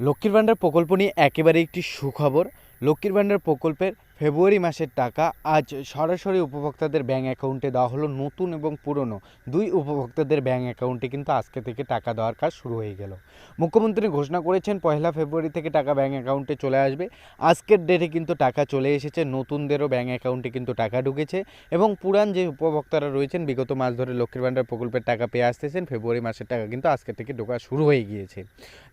লক্ষ্মীর ভাণ্ডার প্রকল্প নিয়ে একেবারে একটি সুখবর। লক্ষ্মীর ভাণ্ডার প্রকল্পের ফেব্রুয়ারি মাসের টাকা আজ সরাসরি উপভোক্তাদের ব্যাঙ্ক অ্যাকাউন্টে দেওয়া হলো নতুন এবং পুরনো। দুই উপভোক্তাদের ব্যাঙ্ক অ্যাকাউন্টে কিন্তু আজকে থেকে টাকা দেওয়ার কাজ শুরু হয়ে গেল। মুখ্যমন্ত্রী ঘোষণা করেছেন পয়লা ফেব্রুয়ারি থেকে টাকা ব্যাঙ্ক অ্যাকাউন্টে চলে আসবে। আজকের ডেটে কিন্তু টাকা চলে এসেছে, নতুনদেরও ব্যাঙ্ক অ্যাকাউন্টে কিন্তু টাকা ঢুকেছে এবং পুরান যে উপভোক্তারা রয়েছেন, বিগত মাস ধরে লক্ষ্মীর ভাণ্ডার প্রকল্পের টাকা পেয়ে আসতেছেন, ফেব্রুয়ারি মাসের টাকা কিন্তু আজকে থেকে ঢোকা শুরু হয়ে গিয়েছে।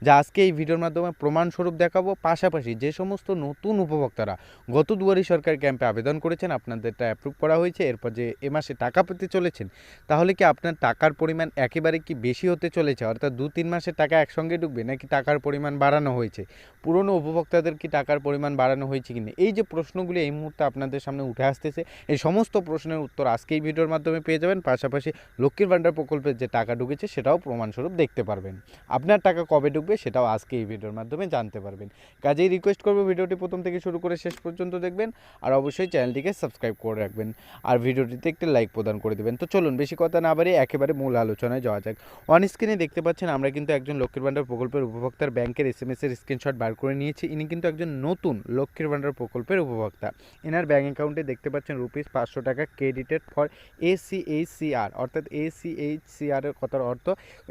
যা আজকে এই ভিডিওর মাধ্যমে প্রমাণস্বরূপ দেখাবো। পাশাপাশি যে সমস্ত নতুন উপভোক্তারা গত দুয়ারি সরকার ক্যাম্পে আবেদন করেছেন, আপনাদেরটা অ্যাপ্রুভ করা হয়েছে, এরপর যে এ মাসে টাকা পেতে চলেছেন, তাহলে কি আপনার টাকার পরিমাণ একেবারে কি বেশি হতে চলেছে? অর্থাৎ দু তিন মাসের টাকা একসঙ্গে ঢুকবে নাকি টাকার পরিমাণ বাড়ানো হয়েছে? পুরনো উপভোক্তাদের কি টাকার পরিমাণ বাড়ানো হয়েছে কিনা? এই যে প্রশ্নগুলি এই মুহূর্তে আপনাদের সামনে উঠে আসতেছে, এই সমস্ত প্রশ্নের উত্তর আজকে এই ভিডিওর মাধ্যমে পেয়ে যাবেন, পাশাপাশি লক্ষ্মীর ভাণ্ডার প্রকল্পের যে টাকা ঢুকেছে, সেটাও প্রমাণস্বরূপ দেখতে পারবেন। আপনার টাকা কবে ঢুকবে, সেটাও আজকে এই ভিডিওর মাধ্যমে জানতে পারবেন। কাজেই রিকোয়েস্ট করব, ভিডিওটি প্রথম থেকে শুরু করে শেষ পর্যন্ত দেখবেন। আর অবশ্যই চ্যানেলটিকে সাবস্ক্রাইব করে রাখবেন আর ভিডিওটিতে একটি লাইক প্রদান করে দেবেন। তো চলুন, বেশি কথা না বাড়িয়ে একেবারে মূল আলোচনায় যাওয়া যাক। অন স্ক্রিনে দেখতে পাচ্ছেন আমরা কিন্তু একজন লক্ষ্মীর ভাণ্ডার প্রকল্পের উপভোক্তার ব্যাংকের এস এম এর স্ক্রিনশট বার করে নিয়েছি। ইনি কিন্তু একজন নতুন লক্ষ্মীর ভাণ্ডার প্রকল্পের উপভোক্তা। এনার ব্যাঙ্ক অ্যাকাউন্টে দেখতে পাচ্ছেন রুপিস পাঁচশো টাকা ক্রেডিটেড ফর এসিএইচসিআর অর্থাৎ এসিএইচসিআর এর কথার অর্থ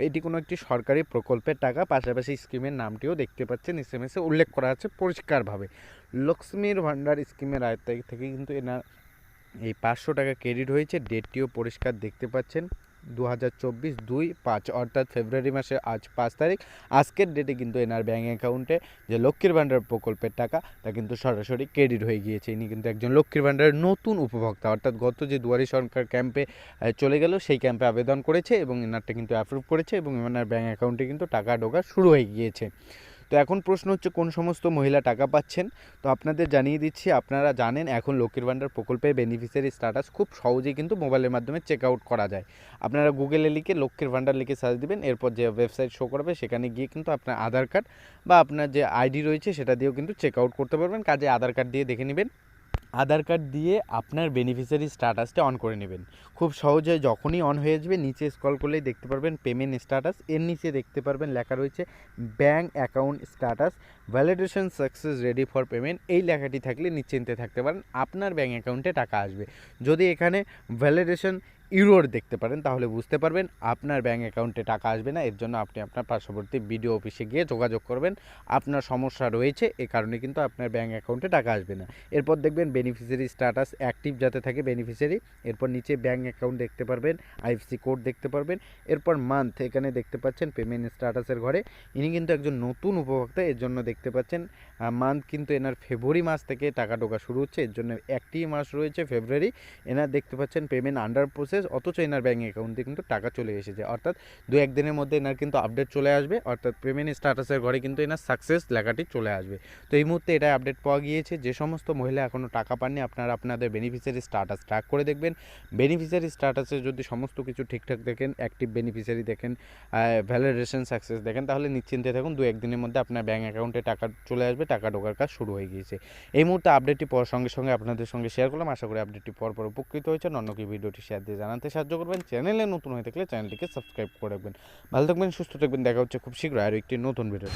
এটি কোনো একটি সরকারি প্রকল্পের টাকা, পাশাপাশি স্কিমের নামটিও দেখতে পাচ্ছেন। এস এম এসে উল্লেখ করা আছে পরিষ্কারভাবে। লক্ষ্মীর ভাণ্ডার স্কিমের আয়ত্ত থেকে কিন্তু এনার এই পাঁচশো টাকা ক্রেডিট হয়েছে। ডেটটিও পরিষ্কার দেখতে পাচ্ছেন। দু হাজার চব্বিশ দুই পাঁচ, অর্থাৎ ফেব্রুয়ারি মাসের আজ পাঁচ তারিখ। আজকের ডেটে কিন্তু এনার ব্যাঙ্ক অ্যাকাউন্টে যে লক্ষ্মীর ভাণ্ডার প্রকল্পের টাকা, তা কিন্তু সরাসরি ক্রেডিট হয়ে গিয়েছে। ইনি কিন্তু একজন লক্ষ্মীর ভাণ্ডারের নতুন উপভোক্তা। অর্থাৎ গত যে দুয়ারি সরকার ক্যাম্পে চলে গেল, সেই ক্যাম্পে আবেদন করেছে এবং এনারটা কিন্তু অ্যাপ্রুভ করেছে এবং এনার ব্যাঙ্ক অ্যাকাউন্টে কিন্তু টাকা ঢোকা শুরু হয়ে গিয়েছে। তো এখন প্রশ্ন হচ্ছে, কোন সমস্ত মহিলা টাকা পাচ্ছেন? তো আপনাদের জানিয়ে দিচ্ছি, আপনারা জানেন, এখন লক্ষ্মীর ভাণ্ডার প্রকল্পে বেনিফিসিয়ারি স্ট্যাটাস খুব সহজেই কিন্তু মোবাইলের মাধ্যমে চেক আউট করা যায়। আপনারা গুগলে লিখে লক্ষ্মীর ভাণ্ডার লিখে সার্চ দিবেন, এরপর যে ওয়েবসাইট শো করবে, সেখানে গিয়ে কিন্তু আপনার আধার কার্ড বা আপনার যে আইডি রয়েছে, সেটা দিয়েও কিন্তু চেক আউট করতে পারবেন। কাজে আধার কার্ড দিয়ে দেখে নেবেন। আধার কার্ড দিয়ে আপনার বেনিফিসিয়ারি স্ট্যাটাসটা অন করে নেবেন। খুব সহজে যখনই অন হয়ে যাবে, নিচে স্ক্রল করলেই দেখতে পারবেন পেমেন্ট স্ট্যাটাস এর নিচে দেখতে পারবেন লেখা রয়েছে bank account status validation success ready for payment এই লেখাটি থাকলে নিশ্চিন্তে থাকতে পারেন, আপনার ব্যাঙ্ক অ্যাকাউন্টে টাকা আসবে। যদি এখানে ভ্যালিডেশন ইউরোর দেখতে পারেন, তাহলে বুঝতে পারবেন আপনার ব্যাঙ্ক অ্যাকাউন্টে টাকা আসবে না, এর জন্য আপনি আপনার পার্শ্ববর্তী বিডিও অফিসে গিয়ে যোগাযোগ করবেন। আপনার সমস্যা রয়েছে, এ কারণে কিন্তু আপনার ব্যাঙ্ক অ্যাকাউন্টে টাকা আসবে না। এরপর দেখবেন বেনিফিসিয়ারি স্ট্যাটাস অ্যাক্টিভ যাতে থাকে বেনিফিসিয়ারি এরপর নিচে ব্যাঙ্ক অ্যাকাউন্ট দেখতে পারবেন আইএফসি কোড দেখতে পারবেন, এরপর মান্থ এখানে দেখতে পাচ্ছেন পেমেন্ট স্ট্যাটাসের ঘরে। ইনি কিন্তু একজন নতুন উপভোক্তা, এর জন্য দেখতে পাচ্ছেন মান্থ কিন্তু এনার ফেব্রুয়ারি মাস থেকে টাকা ঢোকা শুরু হচ্ছে, এর জন্য একটি মাস রয়েছে ফেব্রুয়ারি এনার দেখতে পাচ্ছেন পেমেন্ট আন্ডার প্রসেস অথচ এনার ব্যাঙ্ক অ্যাকাউন্টে কিন্তু টাকা চলে এসেছে। অর্থাৎ দু একদিনের মধ্যে এনার কিন্তু আপডেট চলে আসবে, অর্থাৎ পেমেন্ট স্ট্যাটাসের ঘরে কিন্তু এনার সাকসেস লেখাটি চলে আসবে। তো এই মুহূর্তে এটা আপডেট পাওয়া গিয়েছে। যে সমস্ত মহিলা এখনও টাকা পাননি, আপনারা আপনাদের বেনিফিসিয়ারি স্ট্যাটাস ট্র্যাক করে দেখবেন। বেনিফিসিয়ারি স্ট্যাটাসে যদি সমস্ত কিছু ঠিকঠাক দেখেন অ্যাক্টিভ বেনিফিসিয়ারি দেখেন ভ্যালিডেশন সাকসেস দেখেন, তাহলে নিশ্চিন্তে থাকুন, দু একদিনের মধ্যে আপনার ব্যাঙ্ক অ্যাকাউন্টে টাকা চলে আসবে, টাকা ঢোকার কাজ শুরু হয়ে গিয়েছে। এই মুহূর্তে আপডেটটি পর সঙ্গে সঙ্গে আপনাদের সঙ্গে শেয়ার করলাম। আশা করি আপডেটটি পর পর উপকৃত হয়েছেন। অন্য কি ভিডিওটি শেয়ার দিয়ে জানাতে সাহায্য করবেন। চ্যানেলে নতুন হয়ে থাকলে চ্যানেলটিকে সাবস্ক্রাইব করে রাখবেন। ভালো থাকবেন, সুস্থ থাকবেন, দেখা হচ্ছে খুব শীঘ্রই আরও একটি নতুন ভিডিও